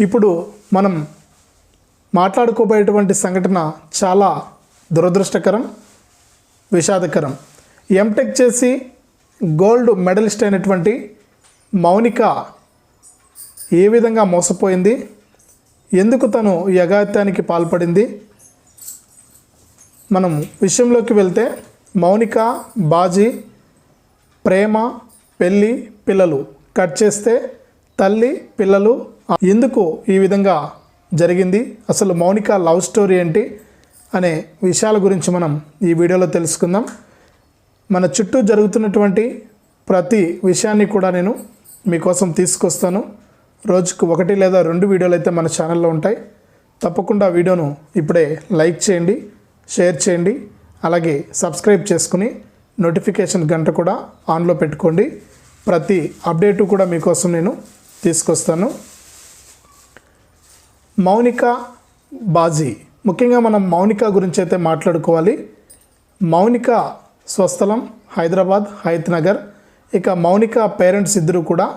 ఇప్పుడు మనం మాట్లాడుకోబోయేటువంటి సంఘటన చాలా దురదృష్టకరం విషాదకరం. ఎంటెక్ చేసి గోల్డ్ మెడలిస్ట్ అయినటువంటి మౌనిక ఏ విధంగా మోసపోయింది? ఎందుకు తను ఈ అఘాత్యానికి పాల్పడింది? మనం విషయంలోకి వెళ్తే మౌనిక బాజీ ప్రేమ పెళ్ళి పిల్లలు. కట్ చేస్తే తల్లి పిల్లలు ఎందుకు ఈ విధంగా జరిగింది? అసలు మౌనిక లవ్ స్టోరీ ఏంటి? అనే విషయాల గురించి మనం ఈ వీడియోలో తెలుసుకుందాం. మన చుట్టూ జరుగుతున్నటువంటి ప్రతి విషయాన్ని కూడా నేను మీకోసం తీసుకొస్తాను. రోజుకు ఒకటి లేదా రెండు వీడియోలు అయితే మన ఛానల్లో ఉంటాయి. తప్పకుండా వీడియోను ఇప్పుడే లైక్ చేయండి షేర్ చేయండి అలాగే సబ్స్క్రైబ్ చేసుకుని నోటిఫికేషన్ గంట కూడా ఆన్లో పెట్టుకోండి. ప్రతి అప్డేటు కూడా మీకోసం నేను తీసుకొస్తాను. మౌనిక బాజీ. ముఖ్యంగా మనం మౌనిక గురించి అయితే మాట్లాడుకోవాలి. మౌనిక స్వస్థలం హైదరాబాద్ హయత్ నగర్. ఇక మౌనిక పేరెంట్స్ ఇద్దరు కూడా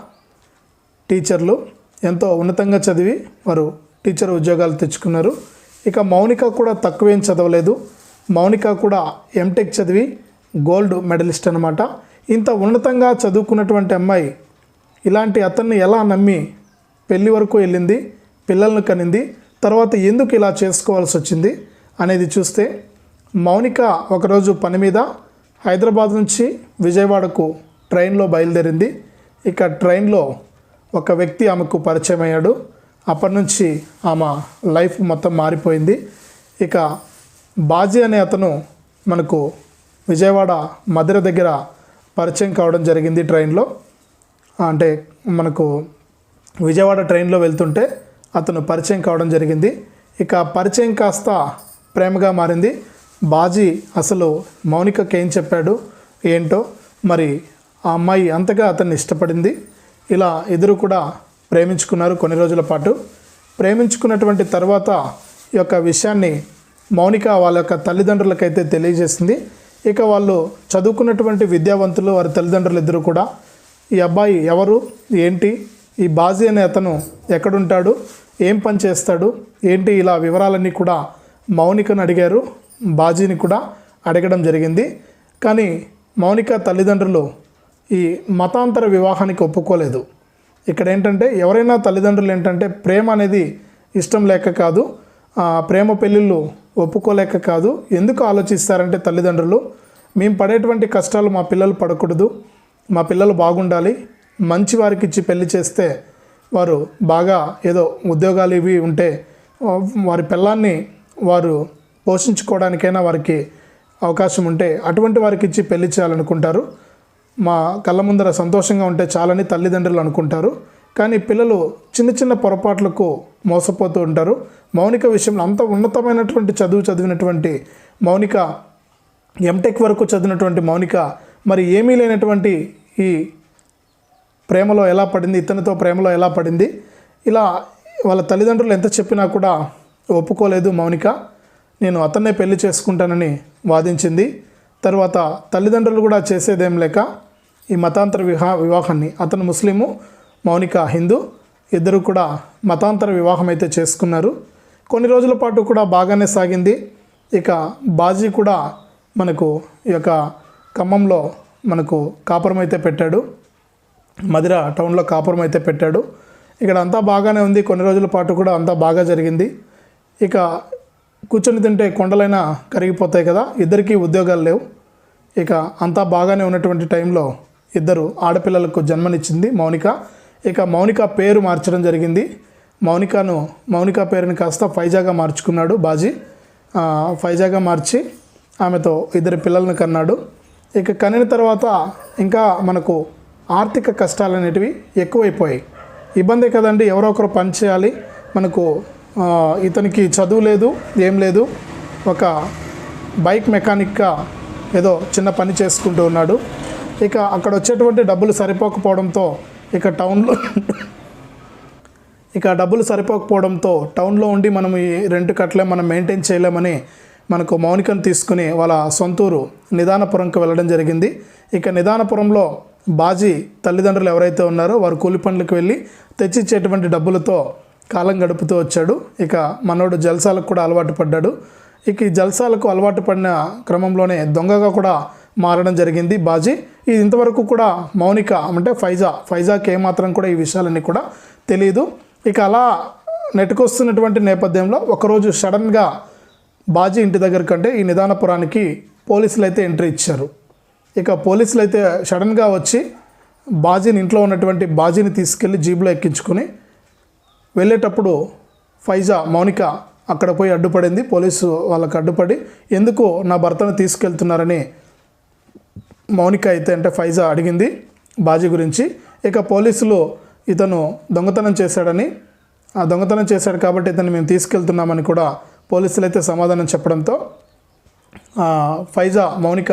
టీచర్లు. ఎంతో ఉన్నతంగా చదివి వారు టీచర్ ఉద్యోగాలు తెచ్చుకున్నారు. ఇక మౌనిక కూడా తక్కువేం చదవలేదు. మౌనిక కూడా ఎంటెక్ చదివి గోల్డ్ మెడలిస్ట్ అనమాట ఇంత ఉన్నతంగా చదువుకున్నటువంటి అమ్మాయి ఇలాంటి అతన్ని ఎలా నమ్మి పెళ్ళి వరకు వెళ్ళింది? పిల్లలను కనింది. తర్వాత ఎందుకు ఇలా చేసుకోవాల్సి వచ్చింది అనేది చూస్తే మౌనిక ఒకరోజు పని మీద హైదరాబాద్ నుంచి విజయవాడకు ట్రైన్లో బయలుదేరింది. ఇక ట్రైన్లో ఒక వ్యక్తి ఆమెకు పరిచయం అయ్యాడు. అప్పటి నుంచి ఆమె లైఫ్ మొత్తం మారిపోయింది. ఇక బాజీ అనే అతను మనకు విజయవాడ మధుర దగ్గర పరిచయం కావడం జరిగింది ట్రైన్లో. అంటే మనకు విజయవాడ ట్రైన్లో వెళ్తుంటే అతను పరిచయం కావడం జరిగింది. ఇక పరిచయం కాస్త ప్రేమగా మారింది. బాజీ అసలు మౌనికకి ఏం చెప్పాడు? ఏంటో? మరి ఆ అమ్మాయి అంతగా అతన్ని ఇష్టపడింది? ఇలా ఇద్దరు కూడా ప్రేమించుకున్నారు కొన్ని రోజుల పాటు. ప్రేమించుకున్నటువంటి తర్వాత ఈ యొక్క విషయాన్ని మౌనిక వాళ్ళ యొక్క తల్లిదండ్రులకైతే తెలియజేసింది. ఇక వాళ్ళు చదువుకున్నటువంటి విద్యావంతులు వారి తల్లిదండ్రులు ఇద్దరు కూడా ఈ అబ్బాయి ఎవరు? ఏంటి? ఈ బాజీ అనే అతను ఎక్కడుంటాడు? ఏం పని చేస్తాడు? ఏంటి ఇలా వివరాలన్నీ కూడా మౌనికను అడిగారు. బాజీని కూడా అడగడం జరిగింది. కానీ మౌనిక తల్లిదండ్రులు ఈ మతాంతర వివాహానికి ఒప్పుకోలేదు. ఇక్కడ ఏంటంటే ఎవరైనా తల్లిదండ్రులు ఏంటంటే ప్రేమ అనేది ఇష్టం లేక కాదు ప్రేమ పెళ్ళిళ్ళు ఒప్పుకోలేక కాదు. ఎందుకు ఆలోచిస్తారంటే తల్లిదండ్రులు మేము పడేటువంటి కష్టాలు మా పిల్లలు పడకూడదు. మా పిల్లలు బాగుండాలి. మంచి వారికి ఇచ్చి పెళ్ళి చేస్తే వారు బాగా ఏదో ఉద్యోగాలు ఇవి ఉంటే వారి పిల్లాన్ని వారు పోషించుకోవడానికైనా వారికి అవకాశం ఉంటే అటువంటి వారికి ఇచ్చి పెళ్ళి చేయాలనుకుంటారు. మా కళ్ళ ముందర సంతోషంగా ఉంటే చాలని తల్లిదండ్రులు అనుకుంటారు. కానీ పిల్లలు చిన్న చిన్న పొరపాట్లకు మోసపోతూ ఉంటారు. మౌనిక విషయంలో అంత ఉన్నతమైనటువంటి చదువు చదివినటువంటి మౌనిక ఎంటెక్ వరకు చదివినటువంటి మౌనిక మరి ఏమీ లేనటువంటి ఈ ప్రేమలో ఎలా పడింది ఇతనితో ప్రేమలో ఎలా పడింది ఇలా వాళ్ళ తల్లిదండ్రులు ఎంత చెప్పినా కూడా ఒప్పుకోలేదు మౌనిక. నేను అతన్నే పెళ్ళి చేసుకుంటానని వాదించింది. తర్వాత తల్లిదండ్రులు కూడా చేసేదేం లేక ఈ మతాంతర వివా వివాహాన్ని అతను ముస్లిము మౌనిక హిందూ ఇద్దరు కూడా మతాంతర వివాహం అయితే చేసుకున్నారు. కొన్ని రోజుల పాటు కూడా బాగానే సాగింది. ఇక బాజీ కూడా మనకు ఈ యొక్క ఖమ్మంలో మనకు కాపురం అయితే పెట్టాడు. మదిర టౌన్లో కాపురం అయితే పెట్టాడు. ఇక్కడ అంతా బాగానే ఉంది. కొన్ని రోజుల పాటు కూడా అంతా బాగా జరిగింది. ఇక కూర్చొని తింటే కొండలైనా కరిగిపోతాయి కదా. ఇద్దరికీ ఉద్యోగాలు లేవు. ఇక అంతా బాగానే ఉన్నటువంటి టైంలో ఇద్దరు ఆడపిల్లలకు జన్మనిచ్చింది మౌనిక. ఇక మౌనిక పేరు మార్చడం జరిగింది. మౌనికను మౌనిక పేరుని కాస్త ఫైజాగా మార్చుకున్నాడు బాజీ. ఫైజాగా మార్చి ఆమెతో ఇద్దరు పిల్లలను కన్నాడు. ఇక కనిన తర్వాత ఇంకా మనకు ఆర్థిక కష్టాలు అనేటివి ఎక్కువైపోయాయి. ఇబ్బంది కదండి ఎవరో ఒకరు పని చేయాలి. మనకు ఇతనికి చదువు లేదు ఏం లేదు. ఒక బైక్ మెకానిక్గా ఏదో చిన్న పని చేసుకుంటూ ఉన్నాడు. ఇక అక్కడ వచ్చేటువంటి డబ్బులు సరిపోకపోవడంతో ఇక టౌన్లో ఇక డబ్బులు సరిపోకపోవడంతో టౌన్లో ఉండి మనం ఈ రెంట్ కట్టలే మనం మెయింటైన్ చేయలేమని మనకు మౌనికను తీసుకుని వాళ్ళ సొంతూరు నిదానపురంకి వెళ్ళడం జరిగింది. ఇక నిదానపురంలో బాజీ తల్లిదండ్రులు ఎవరైతే ఉన్నారో వారు కూలి పనులకు వెళ్ళి తెచ్చిచ్చేటువంటి డబ్బులతో కాలం గడుపుతూ వచ్చాడు. ఇక మనోడు జల్సాలకు కూడా అలవాటు పడ్డాడు. ఇక ఈ జల్సాలకు అలవాటు పడిన క్రమంలోనే దొంగగా కూడా మారడం జరిగింది బాజీ. ఇది ఇంతవరకు కూడా మౌనిక అంటే ఫైజా ఫైజాకి ఏమాత్రం కూడా ఈ విషయాలన్నీ కూడా తెలియదు ఇక అలా నెట్టుకొస్తున్నటువంటి నేపథ్యంలో ఒకరోజు సడన్గా బాజీ ఇంటి దగ్గర కంటే ఈ నిదానపురానికి పోలీసులు అయితే ఎంట్రీ ఇచ్చారు. ఇక పోలీసులు అయితే సడన్గా వచ్చి బాజీని ఇంట్లో ఉన్నటువంటి బాజీని తీసుకెళ్ళి జీబులో ఎక్కించుకొని వెళ్ళేటప్పుడు ఫైజా మౌనిక అక్కడ పోయి అడ్డుపడింది. పోలీసు వాళ్ళకి అడ్డుపడి ఎందుకు నా భర్తను తీసుకెళ్తున్నారని మౌనిక అయితే అంటే ఫైజా అడిగింది బాజీ గురించి. ఇక పోలీసులు ఇతను దొంగతనం చేశాడని ఆ దొంగతనం చేశాడు కాబట్టి ఇతను మేము తీసుకెళ్తున్నామని కూడా పోలీసులు అయితే సమాధానం చెప్పడంతో ఫైజా మౌనిక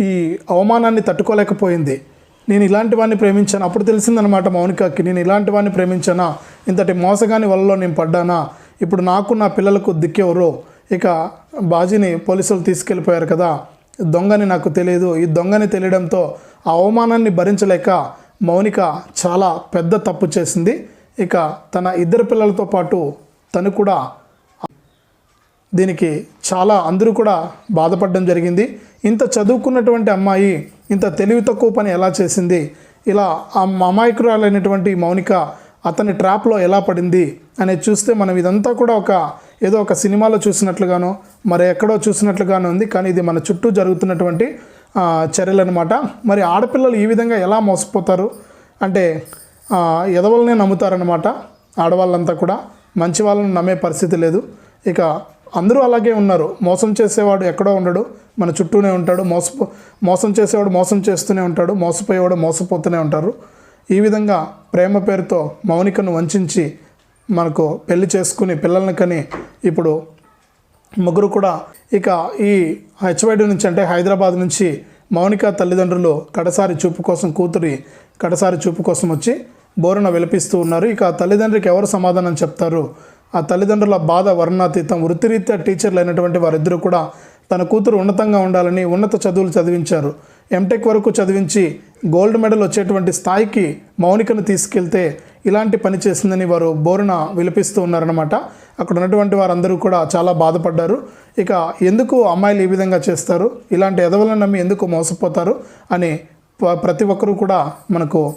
ఈ అవమానాన్ని తట్టుకోలేకపోయింది. నేను ఇలాంటి వాడిని ప్రేమించాను? అప్పుడు తెలిసిందనమాట మౌనికకి నేను ఇలాంటి వాడిని ప్రేమించానా? ఇంతటి మోసగాని వలలో నేను పడ్డానా? ఇప్పుడు నాకు నా పిల్లలకు దిక్కెవరు? ఇక బాజీని పోలీసులు తీసుకెళ్ళిపోయారు కదా? దొంగని నాకు తెలియదు. ఈ దొంగని తెలియడంతో ఆ అవమానాన్ని భరించలేక మౌనిక చాలా పెద్ద తప్పు చేసింది. ఇక తన ఇద్దరు పిల్లలతో పాటు తను కూడా దీనికి చాలా అందరూ కూడా బాధపడడం జరిగింది. ఇంత చదువుకున్నటువంటి అమ్మాయి ఇంత తెలివి తక్కువ పని ఎలా చేసింది? ఇలా ఆ అమాయకురాలైనటువంటి మౌనిక అతని ట్రాప్లో ఎలా పడింది అనేది చూస్తే మనం ఇదంతా కూడా ఒక ఏదో ఒక సినిమాలో చూసినట్లుగానో మరి ఎక్కడో చూసినట్లుగానో ఉంది. కానీ ఇది మన చుట్టూ జరుగుతున్నటువంటి చర్యలు అనమాట మరి ఆడపిల్లలు ఈ విధంగా ఎలా మోసపోతారు? అంటే ఎదవలనే నమ్ముతారనమాట ఆడవాళ్ళంతా కూడా. మంచి వాళ్ళని నమ్మే పరిస్థితి లేదు. ఇక అందరూ అలాగే ఉన్నారు. మోసం చేసేవాడు ఎక్కడో ఉండడు. మన చుట్టూనే ఉంటాడు. మోసపో మోసం చేసేవాడు మోసం చేస్తూనే ఉంటాడు. మోసపోయేవాడు మోసపోతూనే ఉంటారు. ఈ విధంగా ప్రేమ పేరుతో మౌనికను వంచించి మనకు పెళ్ళి చేసుకుని పిల్లల్ని కని ఇప్పుడు ముగ్గురు కూడా ఇక ఈ హెచ్వైడి నుంచి అంటే హైదరాబాద్ నుంచి మౌనిక తల్లిదండ్రులు కడసారి చూపు కోసం కూతురి కడసారి చూపు కోసం వచ్చి బోరున విలపిస్తూ ఉన్నారు. ఇక తల్లిదండ్రికి ఎవరు సమాధానం చెప్తారు? ఆ తల్లిదండ్రుల బాధ వర్ణాతీతం వృత్తిరీత్యా టీచర్లు అయినటువంటి వారిద్దరూ కూడా తన కూతురు ఉన్నతంగా ఉండాలని ఉన్నత చదువులు చదివించారు. ఎంటెక్ వరకు చదివించి గోల్డ్ మెడల్ వచ్చేటువంటి స్థాయికి మౌనికను తీసుకెళ్తే ఇలాంటి పని చేసిందని వారు బోరున విలపిస్తూ ఉన్నారనమాట అక్కడ ఉన్నటువంటి వారందరూ కూడా చాలా బాధపడ్డారు. ఇక ఎందుకు అమ్మాయిలు ఈ విధంగా చేస్తారు? ఇలాంటి ఎదవలను నమ్మి ఎందుకు మోసపోతారు? అని ప్రతి ఒక్కరూ కూడా మనకు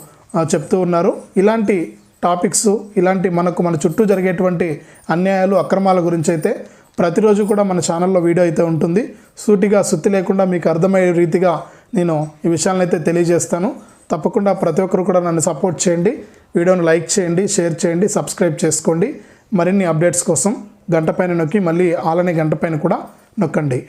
చెప్తూ ఉన్నారు. ఇలాంటి టాపిక్స్ ఇలాంటి మనకు మన చుట్టూ జరిగేటువంటి అన్యాయాలు అక్రమాల గురించి అయితే ప్రతిరోజు కూడా మన ఛానల్లో వీడియో అయితే ఉంటుంది. సూటిగా సుత్తి లేకుండా మీకు అర్థమయ్యే రీతిగా నేను ఈ విషయాలను అయితే తెలియజేస్తాను. తప్పకుండా ప్రతి ఒక్కరు కూడా నన్ను సపోర్ట్ చేయండి. వీడియోను లైక్ చేయండి షేర్ చేయండి సబ్స్క్రైబ్ చేసుకోండి. మరిన్ని అప్డేట్స్ కోసం గంట పైన నొక్కి మళ్ళీ ఆలనే గంట పైన కూడా నొక్కండి.